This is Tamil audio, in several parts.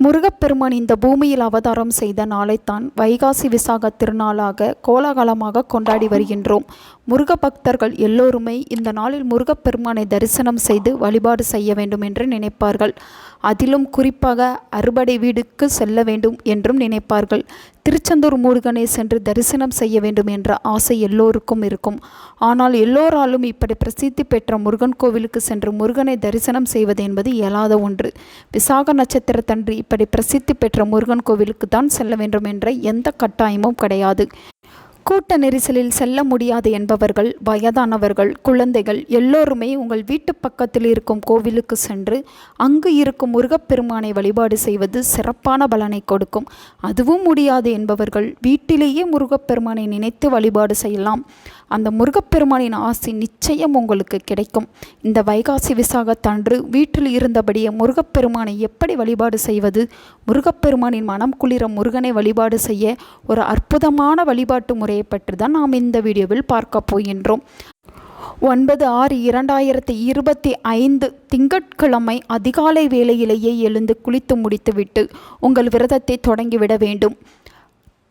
முருகப்பெருமான் இந்த பூமியில் அவதாரம் செய்த நாளைத்தான் வைகாசி விசாக திருநாளாக கோலாகலமாக கொண்டாடி வருகின்றோம். முருக பக்தர்கள் எல்லோருமே இந்த நாளில் முருகப்பெருமானை தரிசனம் செய்து வழிபாடு செய்ய வேண்டும் என்று நினைப்பார்கள். அதிலும் குறிப்பாக அறுபடை வீடுக்கு செல்ல வேண்டும் என்றும் நினைப்பார்கள். திருச்செந்தூர் முருகனை சென்று தரிசனம் செய்ய வேண்டும் என்ற ஆசை எல்லோருக்கும் இருக்கும். ஆனால் எல்லோராலும் இப்படி பிரசித்தி பெற்ற முருகன் கோவிலுக்கு சென்று முருகனை தரிசனம் செய்வது என்பது இயலாத ஒன்று. விசாக நட்சத்திரத்தன்று இப்படி பிரசித்தி பெற்ற முருகன் கோவிலுக்கு தான் செல்ல வேண்டும் என்ற எந்த கட்டாயமும் கிடையாது. கூட்ட நெரிசலில் செல்ல முடியாது என்பவர்கள் வயதானவர்கள் குழந்தைகள் எல்லோருமே உங்கள் வீட்டு பக்கத்தில் இருக்கும் கோவிலுக்கு சென்று அங்கு இருக்கும் முருகப்பெருமானை வழிபாடு செய்வது சிறப்பான பலனை கொடுக்கும். அதுவும் முடியாது என்பவர்கள் வீட்டிலேயே முருகப்பெருமானை நினைத்து வழிபாடு செய்யலாம். அந்த முருகப்பெருமானின் ஆசி நிச்சயம் உங்களுக்கு கிடைக்கும். இந்த வைகாசி விசாகத்தன்று வீட்டில் இருந்தபடியே முருகப்பெருமானை எப்படி வழிபாடு செய்வது? முருகப்பெருமானின் மனம் குளிர முருகனை வழிபாடு செய்ய ஒரு அற்புதமான வழிபாட்டு முறையை பற்றி தான் நாம் இந்த வீடியோவில் பார்க்க போகின்றோம். ஒன்பது ஆறு இரண்டாயிரத்தி இருபத்தி ஐந்து திங்கட்கிழமை அதிகாலை வேளையிலேயே எழுந்து குளித்து முடித்துவிட்டு உங்கள் விரதத்தை தொடங்கிவிட வேண்டும்.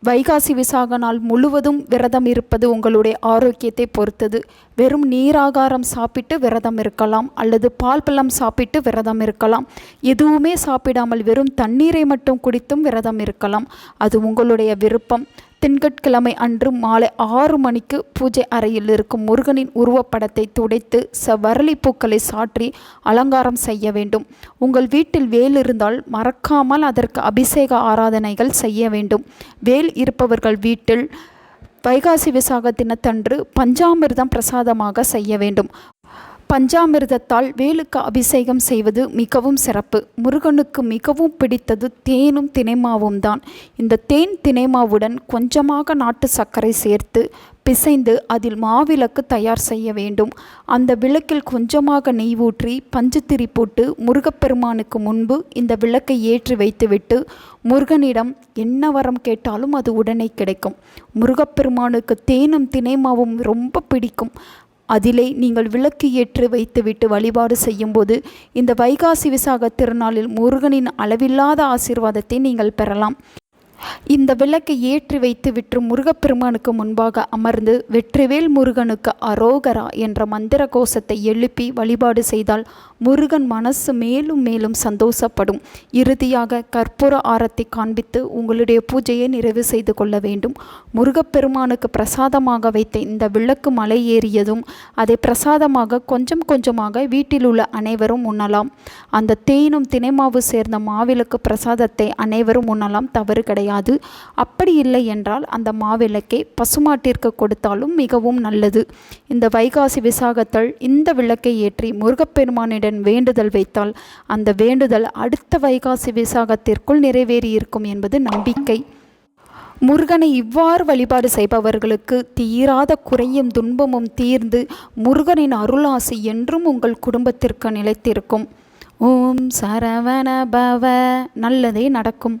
வைகாசி விசாக நாள் முழுவதும் விரதம் இருப்பது உங்களுடைய ஆரோக்கியத்தை பொறுத்தது. வெறும் நீராகாரம் சாப்பிட்டு விரதம் இருக்கலாம் அல்லது பால் பழம் சாப்பிட்டு விரதம் இருக்கலாம். எதுவுமே சாப்பிடாமல் வெறும் தண்ணீரை மட்டும் குடித்தும் விரதம் இருக்கலாம். அது உங்களுடைய விருப்பம். திங்கட்கிழமை அன்று மாலை ஆறு மணிக்கு பூஜை அறையில் இருக்கும் முருகனின் உருவப்படத்தை துடைத்து வரளி பூக்களை சாற்றி அலங்காரம் செய்ய வேண்டும். உங்கள் வீட்டில் வேல் இருந்தால் மறக்காமல் அதற்கு அபிஷேக ஆராதனைகள் செய்ய வேண்டும். வேல் இருப்பவர்கள் வீட்டில் வைகாசி விசாக தினத்தன்று பஞ்சாமிர்தம் பிரசாதமாக செய்ய வேண்டும். பஞ்சாமிர்தத்தால் வேலுக்கு அபிஷேகம் செய்வது மிகவும் சிறப்பு. முருகனுக்கு மிகவும் பிடித்தது தேனும் தினைமாவும் தான். இந்த தேன் தினைமாவுடன் கொஞ்சமாக நாட்டு சர்க்கரை சேர்த்து பிசைந்து அதில் மாவிளக்கு தயார் செய்ய வேண்டும். அந்த விளக்கில் கொஞ்சமாக நெய் ஊற்றி பஞ்சுத்திரி போட்டு முருகப்பெருமானுக்கு முன்பு இந்த விளக்கை ஏற்றி வைத்துவிட்டு முருகனிடம் என்ன வரம் கேட்டாலும் அது உடனே கிடைக்கும். முருகப்பெருமானுக்கு தேனும் தினைமாவும் ரொம்ப பிடிக்கும். அதிலே நீங்கள் விளக்கு ஏற்று வைத்துவிட்டு வழிபாடு செய்யும்போது இந்த வைகாசி விசாக திருநாளில் முருகனின் அளவில்லாத ஆசீர்வாதத்தை நீங்கள் பெறலாம். இந்த விளக்கை ஏற்றி வைத்து விற்று முருகப்பெருமானுக்கு முன்பாக அமர்ந்து வெற்றிவேல் முருகனுக்கு அரோகரா என்ற மந்திர கோஷத்தை எழுப்பி வழிபாடு செய்தால் முருகன் மனசு மேலும் மேலும் சந்தோஷப்படும். இறுதியாக கற்பூர ஆரத்தை காண்பித்து உங்களுடைய பூஜையை நிறைவு செய்து கொள்ள வேண்டும். முருகப்பெருமானுக்கு பிரசாதமாக வைத்த இந்த விளக்கு மலை ஏறியதும் அதை பிரசாதமாக கொஞ்சம் கொஞ்சமாக வீட்டில் உள்ள அனைவரும் உண்ணலாம். அந்த தேனும் தினைமாவு சேர்ந்த மாவிளக்கு பிரசாதத்தை அனைவரும் உண்ணலாம் தவறு கிடையாது. அப்படி இல்லை என்றால் அந்த மாவிளக்கை பசுமாட்டிற்கு கொடுத்தாலும் மிகவும் நல்லது. இந்த வைகாசி விசாகத்தால் இந்த விளக்கை ஏற்றி முருகப்பெருமானிடம் வேண்டுதல் வைத்தால் அந்த வேண்டுதல் அடுத்த வைகாசி விசாகத்திற்குள் நிறைவேறி இருக்கும் என்பது நம்பிக்கை. முருகனை இவ்வாறு வழிபாடு செய்பவர்களுக்கு தீராத குறையும் துன்பமும் தீர்ந்து முருகனின் அருளாசி என்றும் உங்கள் குடும்பத்திற்கு நிலைத்திருக்கும். ஓம் சரவண பவ. நல்லதே நடக்கும்.